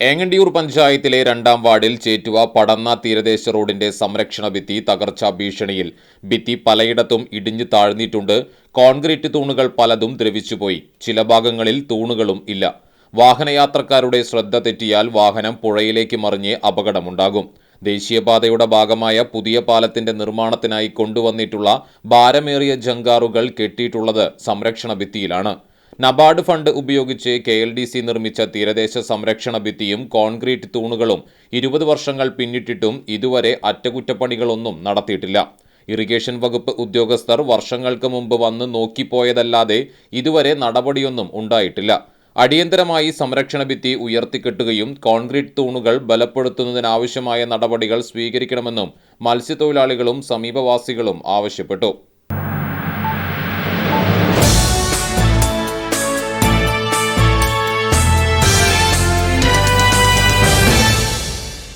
ഏങ്ങണ്ടിയൂർ പഞ്ചായത്തിലെ രണ്ടാം വാർഡിൽ ചേറ്റുവ പടന്ന തീരദേശ റോഡിന്റെ സംരക്ഷണ ഭിത്തി തകർച്ചാ ഭീഷണിയിൽ. ഭിത്തി പലയിടത്തും ഇടിഞ്ഞു താഴ്ന്നിട്ടുണ്ട്. കോൺക്രീറ്റ് തൂണുകൾ പലതും ദ്രവിച്ചുപോയി. ചില ഭാഗങ്ങളിൽ തൂണുകളും ഇല്ല. വാഹനയാത്രക്കാരുടെ ശ്രദ്ധ തെറ്റിയാൽ വാഹനം പുഴയിലേക്ക് മറിഞ്ഞ് അപകടമുണ്ടാകും. ദേശീയപാതയുടെ ഭാഗമായ പുതിയ പാലത്തിന്റെ നിർമ്മാണത്തിനായി കൊണ്ടുവന്നിട്ടുള്ള ഭാരമേറിയ ജങ്കാറുകൾ കെട്ടിയിട്ടുള്ളത് സംരക്ഷണ ഭിത്തിയിലാണ്. നബാർഡ് ഫണ്ട് ഉപയോഗിച്ച് കെ എൽ ഡി സി നിർമ്മിച്ച തീരദേശ സംരക്ഷണ ഭിത്തിയും കോൺക്രീറ്റ് തൂണുകളും ഇരുപത് വർഷങ്ങൾ പിന്നിട്ടിട്ടും ഇതുവരെ അറ്റകുറ്റപ്പണികളൊന്നും നടത്തിയിട്ടില്ല. ഇറിഗേഷൻ വകുപ്പ് ഉദ്യോഗസ്ഥർ വർഷങ്ങൾക്ക് മുമ്പ് വന്ന് നോക്കിപ്പോയതല്ലാതെ ഇതുവരെ നടപടിയൊന്നും ഉണ്ടായിട്ടില്ല. അടിയന്തരമായി സംരക്ഷണ ഭിത്തി ഉയർത്തിക്കെട്ടുകയും കോൺക്രീറ്റ് തൂണുകൾ ബലപ്പെടുത്തുന്നതിനാവശ്യമായ നടപടികൾ സ്വീകരിക്കണമെന്നും മത്സ്യത്തൊഴിലാളികളും സമീപവാസികളും ആവശ്യപ്പെട്ടു.